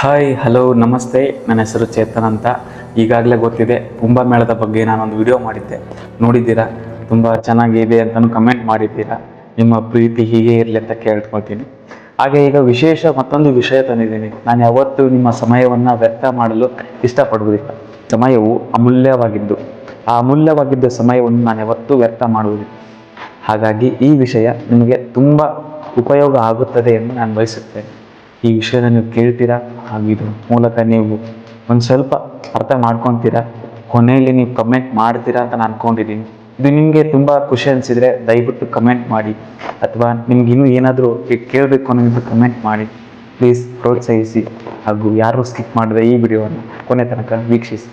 Hi hello ನಮಸ್ತೆ. ನನ್ನ ಹೆಸರು ಚೇತನ್ ಅಂತ. ಈಗಾಗಲೇ ಗೊತ್ತಿದೆ, ಕುಂಭಮೇಳದ ಬಗ್ಗೆ ನಾನೊಂದು ವಿಡಿಯೋ ಮಾಡಿದ್ದೆ. ನೋಡಿದ್ದೀರಾ? ತುಂಬ ಚೆನ್ನಾಗಿದೆ ಅಂತಲೂ ಕಮೆಂಟ್ ಮಾಡಿದ್ದೀರಾ? ನಿಮ್ಮ ಪ್ರೀತಿ ಹೀಗೆ ಇರಲಿ ಅಂತ ಕೇಳ್ಕೊಳ್ತೀನಿ. ಹಾಗೆ ಈಗ ವಿಶೇಷ ಮತ್ತೊಂದು ವಿಷಯ ತಂದಿದ್ದೀನಿ. ನಾನು ಯಾವತ್ತೂ ನಿಮ್ಮ ಸಮಯವನ್ನು ವ್ಯರ್ಥ ಮಾಡಲು ಇಷ್ಟಪಡುವುದಿಲ್ಲ. ಸಮಯವು ಅಮೂಲ್ಯವಾಗಿದ್ದು, ಆ ಅಮೂಲ್ಯವಾಗಿದ್ದ ಸಮಯವನ್ನು ನಾನು ಯಾವತ್ತೂ ವ್ಯರ್ಥ ಮಾಡುವುದಿಲ್ಲ. ಹಾಗಾಗಿ ಈ ವಿಷಯ ನಿಮಗೆ ತುಂಬ ಉಪಯೋಗ ಆಗುತ್ತದೆ ಎಂದು ನಾನು ಬಯಸುತ್ತೇನೆ. ಈ ವಿಷಯನ ನೀವು ಕೇಳ್ತೀರಾ? ಹಾಗೂ ಮೂಲತಃ ಮೂಲಕ ನೀವು ಒಂದು ಸ್ವಲ್ಪ ಅರ್ಥ ಮಾಡ್ಕೊತೀರಾ? ಕೊನೆಯಲ್ಲಿ ನೀವು ಕಮೆಂಟ್ ಮಾಡ್ತೀರಾ ಅಂತ ನಾನು ಅನ್ಕೊಂಡಿದ್ದೀನಿ ಇದು ನಿಮಗೆ ತುಂಬ ಖುಷಿ ಅನಿಸಿದರೆ ದಯವಿಟ್ಟು ಕಮೆಂಟ್ ಮಾಡಿ. ಅಥವಾ ನಿಮ್ಗೆ ಇನ್ನೂ ಏನಾದರೂ ಕೇಳಬೇಕು ಅನ್ನೋದು ಕಮೆಂಟ್ ಮಾಡಿ. ಪ್ಲೀಸ್ ಪ್ರೋತ್ಸಾಹಿಸಿ ಹಾಗೂ ಯಾರು ಸ್ಕಿಪ್ ಮಾಡಿದ್ರೆ ಈ ವಿಡಿಯೋವನ್ನು ಕೊನೆ ತನಕ ವೀಕ್ಷಿಸಿ.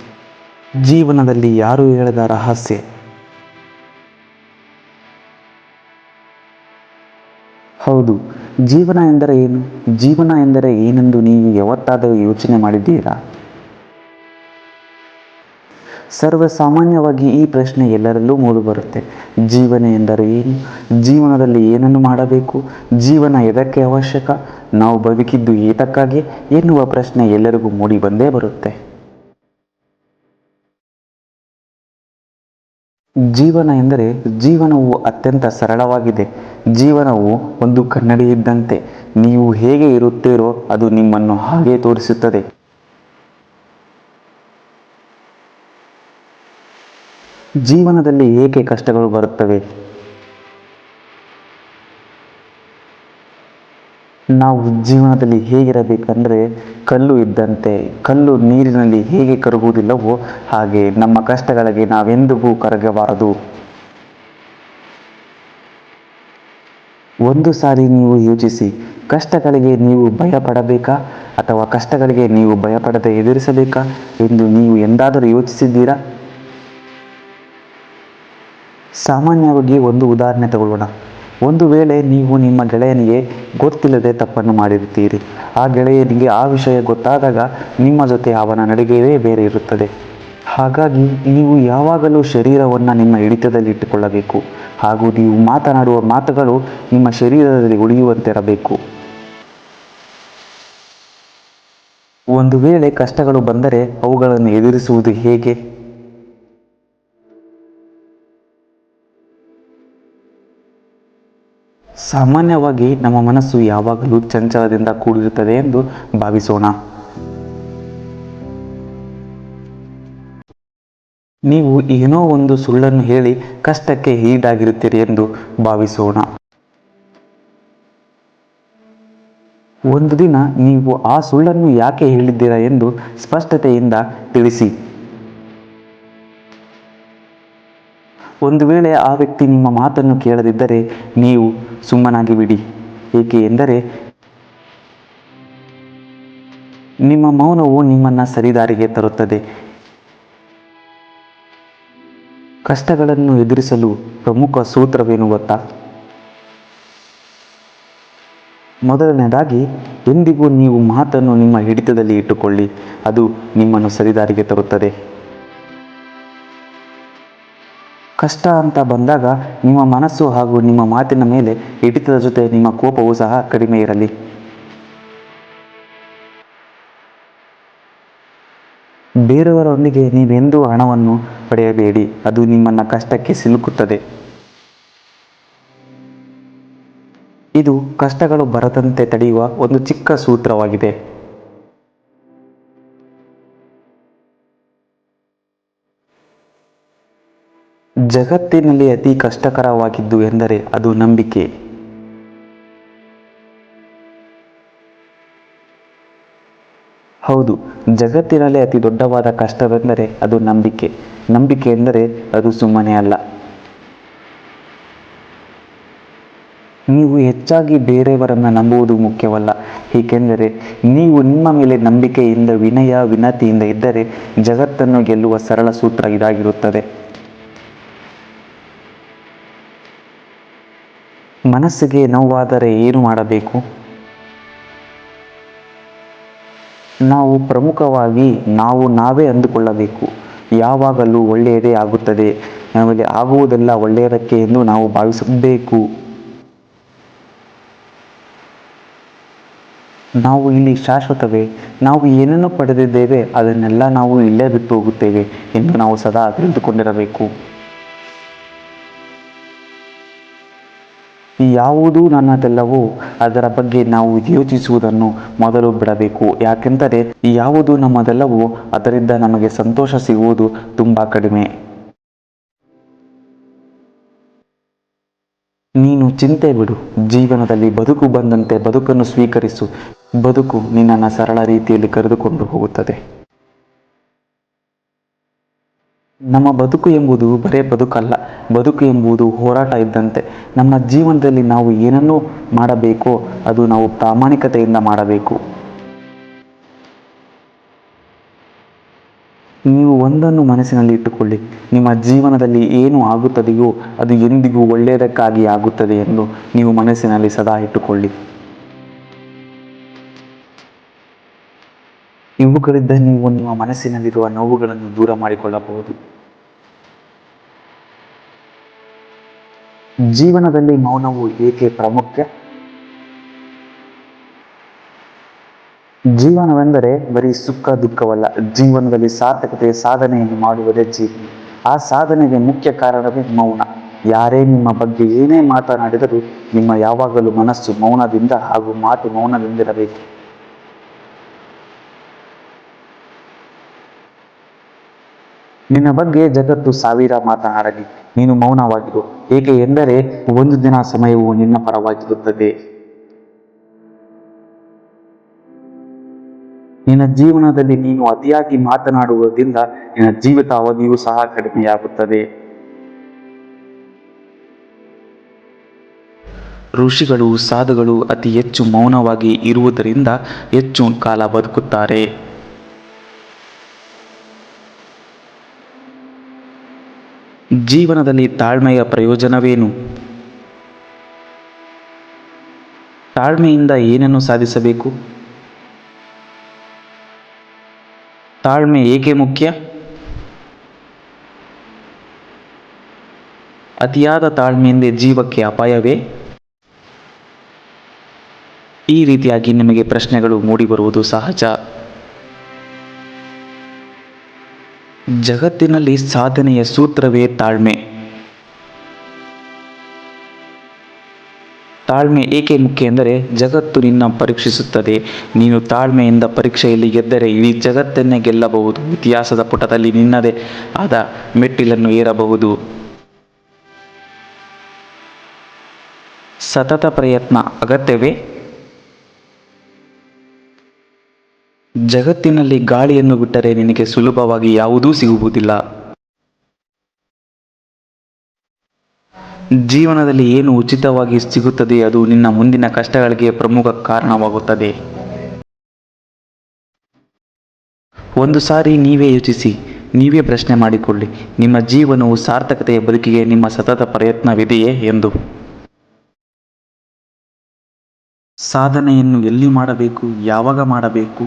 ಜೀವನದಲ್ಲಿ ಯಾರು ಹೇಳದ ರಹಸ್ಯ? ಹೌದು. ಜೀವನ ಎಂದರೆ ಏನು? ಜೀವನ ಎಂದರೆ ಏನೆಂದು ನೀವು ಯಾವತ್ತಾದರೂ ಯೋಚನೆ ಮಾಡಿದ್ದೀರಾ? ಸರ್ವಸಾಮಾನ್ಯವಾಗಿ ಈ ಪ್ರಶ್ನೆ ಎಲ್ಲರಲ್ಲೂ ಮೂಡಿಬರುತ್ತೆ ಜೀವನ ಎಂದರೆ ಏನು? ಜೀವನದಲ್ಲಿ ಏನನ್ನು ಮಾಡಬೇಕು? ಜೀವನ ಎದಕ್ಕೆ ಅವಶ್ಯಕ? ನಾವು ಬದುಕಿದ್ದು ಏತಕ್ಕಾಗಿ ಎನ್ನುವ ಪ್ರಶ್ನೆ ಎಲ್ಲರಿಗೂ ಮೂಡಿ ಬಂದೇ ಬರುತ್ತೆ. ಜೀವನ ಎಂದರೆ ಜೀವನವು ಅತ್ಯಂತ ಸರಳವಾಗಿದೆ. ಜೀವನವು ಒಂದು ಕನ್ನಡಿ ಇದ್ದಂತೆ. ನೀವು ಹೇಗೆ ಇರುತ್ತೀರೋ ಅದು ನಿಮ್ಮನ್ನು ಹಾಗೆ ತೋರಿಸುತ್ತದೆ. ಜೀವನದಲ್ಲಿ ಏಕೆ ಕಷ್ಟಗಳು ಬರುತ್ತವೆ? ನಾವು ಜೀವನದಲ್ಲಿ ಹೇಗಿರಬೇಕಂದ್ರೆ ಕಲ್ಲು ಇದ್ದಂತೆ, ಕಲ್ಲು ನೀರಿನಲ್ಲಿ ಹೇಗೆ ಕರಗುವುದಿಲ್ಲವೋ ಹಾಗೆ ನಮ್ಮ ಕಷ್ಟಗಳಿಗೆ ನಾವೆಂದಿಗೂ ಕರಗಬಾರದು. ಒಂದು ಸಾರಿ ನೀವು ಯೋಚಿಸಿ, ಕಷ್ಟಗಳಿಗೆ ನೀವು ಭಯಪಡಬೇಕಾ ಅಥವಾ ಕಷ್ಟಗಳಿಗೆ ನೀವು ಭಯಪಡದೆ ಎದುರಿಸಬೇಕಾ ಎಂದು ನೀವು ಎಂದಾದರೂ ಯೋಚಿಸಿದ್ದೀರಾ? ಸಾಮಾನ್ಯವಾಗಿ ಒಂದು ಉದಾಹರಣೆ ತಗೊಳ್ಳೋಣ ಒಂದು ವೇಳೆ ನೀವು ನಿಮ್ಮ ಗೆಳೆಯನಿಗೆ ಗೊತ್ತಿಲ್ಲದೆ ತಪ್ಪನ್ನು ಮಾಡಿರುತ್ತೀರಿ, ಆ ಗೆಳೆಯನಿಗೆ ಆ ವಿಷಯ ಗೊತ್ತಾದಾಗ ನಿಮ್ಮ ಜೊತೆ ಅವನ ನಡಿಗೆಯೇ ಬೇರೆ ಇರುತ್ತದೆ. ಹಾಗಾಗಿ ನೀವು ಯಾವಾಗಲೂ ಶರೀರವನ್ನು ನಿಮ್ಮ ಹಿಡಿತದಲ್ಲಿ ಇಟ್ಟುಕೊಳ್ಳಬೇಕು. ಹಾಗೂ ನೀವು ಮಾತನಾಡುವ ಮಾತುಗಳು ನಿಮ್ಮ ಶರೀರದಲ್ಲಿ ಉಳಿಯುವಂತಿರಬೇಕು. ಒಂದು ವೇಳೆ ಕಷ್ಟಗಳು ಬಂದರೆ ಅವುಗಳನ್ನು ಎದುರಿಸುವುದು ಹೇಗೆ? ಸಾಮಾನ್ಯವಾಗಿ ನಮ್ಮ ಮನಸ್ಸು ಯಾವಾಗಲೂ ಚಂಚಲದಿಂದ ಕೂಡಿರುತ್ತದೆ ಎಂದು ಭಾವಿಸೋಣ. ನೀವು ಏನೋ ಒಂದು ಸುಳ್ಳನ್ನು ಹೇಳಿ ಕಷ್ಟಕ್ಕೆ ಈಡಾಗಿರುತ್ತೀರಿ ಎಂದು ಭಾವಿಸೋಣ. ಒಂದು ದಿನ ನೀವು ಆ ಸುಳ್ಳನ್ನು ಯಾಕೆ ಹೇಳಿದ್ದೀರಾ ಎಂದು ಸ್ಪಷ್ಟತೆಯಿಂದ ತಿಳಿಸಿ. ಒಂದು ವೇಳೆ ಆ ವ್ಯಕ್ತಿ ನಿಮ್ಮ ಮಾತನ್ನು ಕೇಳದಿದ್ದರೆ ನೀವು ಸುಮ್ಮನಾಗಿ ಬಿಡಿ ಏಕೆ ಎಂದರೆ ನಿಮ್ಮ ಮೌನವು ನಿಮ್ಮನ್ನು ಸರಿದಾರಿಗೆ ತರುತ್ತದೆ. ಕಷ್ಟಗಳನ್ನು ಎದುರಿಸಲು ಪ್ರಮುಖ ಸೂತ್ರವೇನು ಗೊತ್ತಾ? ಮೊದಲನೇದಾಗಿ, ಎಂದಿಗೂ ನೀವು ಮಾತನ್ನು ನಿಮ್ಮ ಹಿಡಿತದಲ್ಲಿ ಇಟ್ಟುಕೊಳ್ಳಿ. ಅದು ನಿಮ್ಮನ್ನು ಸರಿದಾರಿಗೆ ತರುತ್ತದೆ. ಕಷ್ಟ ಅಂತ ಬಂದಾಗ ನಿಮ್ಮ ಮನಸ್ಸು ಹಾಗೂ ನಿಮ್ಮ ಮಾತಿನ ಮೇಲೆ ಹಿಡಿತದ ಜೊತೆ ನಿಮ್ಮ ಕೋಪವೂ ಸಹ ಕಡಿಮೆ ಇರಲಿ. ಬೇರೆಯವರೊಂದಿಗೆ ನೀವೆಂದೂ ಹಣವನ್ನು ಪಡೆಯಬೇಡಿ. ಅದು ನಿಮ್ಮನ್ನು ಕಷ್ಟಕ್ಕೆ ಸಿಲುಕುತ್ತದೆ. ಇದು ಕಷ್ಟಗಳು ಬರದಂತೆ ತಡೆಯುವ ಒಂದು ಚಿಕ್ಕ ಸೂತ್ರವಾಗಿದೆ. ಜಗತ್ತಿನಲ್ಲಿ ಅತಿ ಕಷ್ಟಕರವಾಗಿದ್ದು ಎಂದರೆ ಅದು ನಂಬಿಕೆ. ಹೌದು, ಜಗತ್ತಿನಲ್ಲಿ ಅತಿ ದೊಡ್ಡವಾದ ಕಷ್ಟವೆಂದರೆ ಅದು ನಂಬಿಕೆ. ನಂಬಿಕೆ ಎಂದರೆ ಅದು ಸುಮ್ಮನೆ ಅಲ್ಲ. ನೀವು ಹೆಚ್ಚಾಗಿ ಬೇರೆಯವರನ್ನು ನಂಬುವುದು ಮುಖ್ಯವಲ್ಲ. ಏಕೆಂದರೆ ನೀವು ನಿಮ್ಮ ಮೇಲೆ ನಂಬಿಕೆಯಿಂದ ವಿನಯ, ವಿನತಿಯಿಂದ ಇದ್ದರೆ ಜಗತ್ತನ್ನು ಗೆಲ್ಲುವ ಸರಳ ಸೂತ್ರ ಇದಾಗಿರುತ್ತದೆ. ಮನಸ್ಸಿಗೆ ನೋವಾದರೆ ಏನು ಮಾಡಬೇಕು? ನಾವು ಪ್ರಮುಖವಾಗಿ ನಾವು ನಾವೇ ಅಂದುಕೊಳ್ಳಬೇಕು. ಯಾವಾಗಲೂ ಒಳ್ಳೆಯದೇ ಆಗುತ್ತದೆ. ನಮಗೆ ಆಗುವುದೆಲ್ಲ ಒಳ್ಳೆಯದಕ್ಕೆ ಎಂದು ನಾವು ಭಾವಿಸಬೇಕು. ನಾವು ಇಲ್ಲಿ ಶಾಶ್ವತವೇ? ನಾವು ಏನನ್ನು ಪಡೆದಿದ್ದೇವೆ ಅದನ್ನೆಲ್ಲ ನಾವು ಇಲ್ಲೇ ಬಿಟ್ಟು ಹೋಗುತ್ತೇವೆ ಎಂದು ನಾವು ಸದಾ ತಿಳಿದುಕೊಂಡಿರಬೇಕು. ಯಾವುದು ನನ್ನದೆಲ್ಲವೋ, ಅದರ ಬಗ್ಗೆ ನಾವು ಯೋಚಿಸುವುದನ್ನು ಮೊದಲು ಬಿಡಬೇಕು. ಯಾಕೆಂದರೆ ಯಾವುದು ನಮ್ಮದೆಲ್ಲವೋ, ಅದರಿಂದ ನಮಗೆ ಸಂತೋಷ ಸಿಗುವುದು ತುಂಬ ಕಡಿಮೆ. ನೀನು ಚಿಂತೆ ಬಿಡು. ಜೀವನದಲ್ಲಿ ಬದುಕು ಬಂದಂತೆ ಬದುಕನ್ನು ಸ್ವೀಕರಿಸು. ಬದುಕು ನಿನ್ನನ್ನು ಸರಳ ರೀತಿಯಲ್ಲಿ ಕರೆದುಕೊಂಡು ಹೋಗುತ್ತದೆ. ನಮ್ಮ ಬದುಕು ಎಂಬುದು ಬರೇ ಬದುಕಲ್ಲ. ಬದುಕು ಎಂಬುದು ಹೋರಾಟ ಇದ್ದಂತೆ. ನಮ್ಮ ಜೀವನದಲ್ಲಿ ನಾವು ಏನನ್ನು ಮಾಡಬೇಕೋ ಅದು ನಾವು ಪ್ರಾಮಾಣಿಕತೆಯಿಂದ ಮಾಡಬೇಕು. ನೀವು ಒಂದನ್ನು ಮನಸ್ಸಿನಲ್ಲಿ ಇಟ್ಟುಕೊಳ್ಳಿ. ನಿಮ್ಮ ಜೀವನದಲ್ಲಿ ಏನು ಆಗುತ್ತದೆಯೋ ಅದು ಎಂದಿಗೂ ಒಳ್ಳೆಯದಕ್ಕಾಗಿ ಆಗುತ್ತದೆ ಎಂದು ನೀವು ಮನಸ್ಸಿನಲ್ಲಿ ಸದಾ ಇಟ್ಟುಕೊಳ್ಳಿ. ಇವುಗಳಿಂದ ನೀವು ನಿಮ್ಮ ಮನಸ್ಸಿನಲ್ಲಿರುವ ನೋವುಗಳನ್ನು ದೂರ ಮಾಡಿಕೊಳ್ಳಬಹುದು. ಜೀವನದಲ್ಲಿ ಮೌನವು ಏಕೆ ಪ್ರಾಮುಖ್ಯ ಜೀವನವೆಂದರೆ ಬರೀ ಸುಖ, ದುಃಖವಲ್ಲ, ಜೀವನದಲ್ಲಿ ಸಾರ್ಥಕತೆ, ಸಾಧನೆಯನ್ನು ಮಾಡುವುದೇ ಜೀವನ. ಆ ಸಾಧನೆಗೆ ಮುಖ್ಯ ಕಾರಣವೇ ಮೌನ. ಯಾರೇ ನಿಮ್ಮ ಬಗ್ಗೆ ಏನೇ ಮಾತನಾಡಿದರೂ ನಿಮ್ಮ ಯಾವಾಗಲೂ ಮನಸ್ಸು ಮೌನದಿಂದ ಹಾಗೂ ಮಾತು ಮೌನದಿಂದಿರಬೇಕು. ನಿನ್ನ ಬಗ್ಗೆ ಜಗತ್ತು ಸಾವಿರ ಮಾತನಾಡಲಿ. ನೀನು ಮೌನವಾಗಿರು. ಏಕೆ ಎಂದರೆ ಒಂದು ದಿನ ಸಮಯವು ನಿನ್ನ ಪರವಾಗಿರುತ್ತದೆ. ನಿನ್ನ ಜೀವನದಲ್ಲಿ ನೀನು ಅತಿಯಾಗಿ ಮಾತನಾಡುವುದರಿಂದ ನಿನ್ನ ಜೀವಿತ ಅವಧಿಯೂ ಸಹ ಕಡಿಮೆಯಾಗುತ್ತದೆ. ಋಷಿಗಳು, ಸಾಧುಗಳು ಅತಿ ಹೆಚ್ಚು ಮೌನವಾಗಿ ಇರುವುದರಿಂದ ಹೆಚ್ಚು ಕಾಲ ಬದುಕುತ್ತಾರೆ. ಜೀವನದಲ್ಲಿ ತಾಳ್ಮೆಯ ಪ್ರಯೋಜನವೇನು? ತಾಳ್ಮೆಯಿಂದ ಏನನ್ನು ಸಾಧಿಸಬೇಕು? ತಾಳ್ಮೆ ಏಕೆ ಮುಖ್ಯ? ಅತಿಯಾದ ತಾಳ್ಮೆಯಿಂದ ಜೀವಕ್ಕೆ ಅಪಾಯವೇ? ಈ ರೀತಿಯಾಗಿ ನಿಮಗೆ ಪ್ರಶ್ನೆಗಳು ಮೂಡಿಬರುವುದು ಸಹಜ. ಜಗತ್ತಿನಲ್ಲಿ ಸಾಧನೆಯ ಸೂತ್ರವೇ ತಾಳ್ಮೆ. ತಾಳ್ಮೆ ಏಕೆ ಮುಖ್ಯ ಎಂದರೆ ಜಗತ್ತು ನಿನ್ನ ಪರೀಕ್ಷಿಸುತ್ತದೆ. ನೀನು ತಾಳ್ಮೆಯಿಂದ ಪರೀಕ್ಷೆಯಲ್ಲಿ ಗೆದ್ದರೆ ಇಡೀ ಜಗತ್ತನ್ನೇ ಗೆಲ್ಲಬಹುದು. ಇತಿಹಾಸದ ಪುಟದಲ್ಲಿ ನಿನ್ನದೇ ಆದ ಮೆಟ್ಟಿಲನ್ನು ಏರಬಹುದು. ಸತತ ಪ್ರಯತ್ನ, ಅಗತ್ಯವೇ? ಜಗತ್ತಿನಲ್ಲಿ ಗಾಳಿಯನ್ನು ಬಿಟ್ಟರೆ ನಿನಗೆ ಸುಲಭವಾಗಿ ಯಾವುದೂ ಸಿಗುವುದಿಲ್ಲ. ಜೀವನದಲ್ಲಿ ಏನು ಉಚಿತವಾಗಿ ಸಿಗುತ್ತದೆ ಅದು ನಿನ್ನ ಮುಂದಿನ ಕಷ್ಟಗಳಿಗೆ ಪ್ರಮುಖ ಕಾರಣವಾಗುತ್ತದೆ. ಒಂದು ಸಾರಿ ನೀವೇ ಯೋಚಿಸಿ, ನೀವೇ ಪ್ರಶ್ನೆ ಮಾಡಿಕೊಳ್ಳಿ, ನಿಮ್ಮ ಜೀವನವು ಸಾರ್ಥಕತೆಯ ಬದುಕಿಗೆ ನಿಮ್ಮ ಸತತ ಪ್ರಯತ್ನವಿದೆಯೇ ಎಂದು. ಸಾಧನೆಯನ್ನು ಎಲ್ಲಿ ಮಾಡಬೇಕು, ಯಾವಾಗ ಮಾಡಬೇಕು?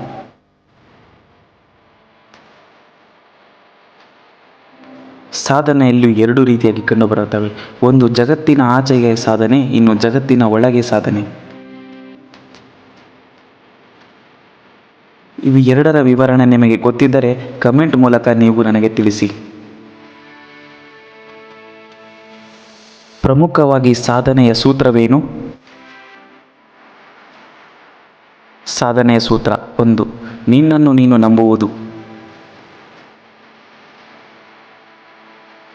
ಸಾಧನೆಯಲ್ಲಿ ಎರಡು ರೀತಿಯಾಗಿ ಕಂಡುಬರುತ್ತವೆ. ಒಂದು ಜಗತ್ತಿನ ಆಚೆಗೆ ಸಾಧನೆ, ಇನ್ನು ಜಗತ್ತಿನ ಒಳಗೆ ಸಾಧನೆ. ಇವು ಎರಡರ ವಿವರಣೆ ನಿಮಗೆ ಗೊತ್ತಿದ್ದರೆ ಕಮೆಂಟ್ ಮೂಲಕ ನೀವು ನನಗೆ ತಿಳಿಸಿ. ಪ್ರಮುಖವಾಗಿ ಸಾಧನೆಯ ಸೂತ್ರವೇನು? ಸಾಧನೆಯ ಸೂತ್ರ ಒಂದು, ನಿನ್ನನ್ನು ನೀನು ನಂಬುವುದು.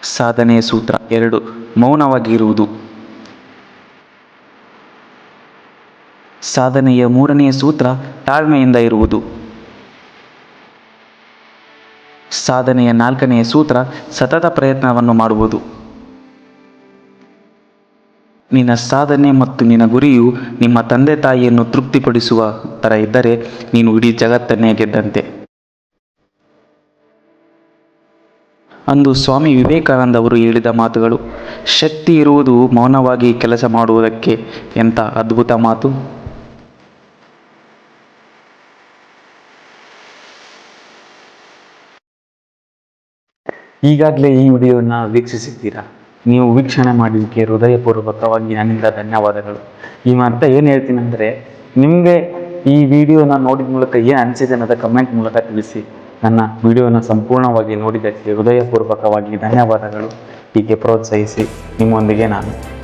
ಸಾಧನೆಯ ಸೂತ್ರ. ಎರಡು, ಮೌನವಾಗಿರುವುದು. ಸಾಧನೆಯ ಮೂರನೆಯ ಸೂತ್ರ ತಾಳ್ಮೆಯಿಂದ ಇರುವುದು. ಸಾಧನೆಯ ನಾಲ್ಕನೆಯ ಸೂತ್ರ ಸತತ ಪ್ರಯತ್ನವನ್ನು ಮಾಡುವುದು. ನಿನ್ನ ಸಾಧನೆ ಮತ್ತು ನಿನ್ನ ಗುರಿಯು ನಿಮ್ಮ ತಂದೆ ತಾಯಿಯನ್ನು ತೃಪ್ತಿಪಡಿಸುವ ಥರ ಇದ್ದರೆ ನೀನು ಇಡೀ ಜಗತ್ತನ್ನೇ ಗೆದ್ದಂತೆ. ಅಂದು ಸ್ವಾಮಿ ವಿವೇಕಾನಂದ ಅವರು ಹೇಳಿದ ಮಾತುಗಳು, ಶಕ್ತಿ ಇರುವುದು ಮೌನವಾಗಿ ಕೆಲಸ ಮಾಡುವುದಕ್ಕೆ ಎಂಥ ಅದ್ಭುತ ಮಾತು? ಈಗಾಗಲೇ ಈ ವಿಡಿಯೋನ ವೀಕ್ಷಿಸಿದ್ದೀರಾ? ನೀವು ವೀಕ್ಷಣೆ ಮಾಡಿದ್ದಕ್ಕೆ ಹೃದಯಪೂರ್ವಕವಾಗಿ ನನ್ನಿಂದ ಧನ್ಯವಾದಗಳು. ಈ ಮಾತ್ರ ಏನು ಹೇಳ್ತೀನಿ ಅಂದರೆ ನಿಮಗೆ ಈ ವಿಡಿಯೋನ ನೋಡಿದ ಮೂಲಕ ಏನು ಅನಿಸಿದೆ ಅನ್ನೋದ ಕಮೆಂಟ್ ಮೂಲಕ ತಿಳಿಸಿ. ನನ್ನ ವಿಡಿಯೋನ ಸಂಪೂರ್ಣವಾಗಿ ನೋಡಿದ್ದಕ್ಕೆ ಹೃದಯಪೂರ್ವಕವಾಗಿ ಧನ್ಯವಾದಗಳು. ಹೀಗೆ ಪ್ರೋತ್ಸಾಹಿಸಿ ನಿಮ್ಮೊಂದಿಗೆ ನಾನು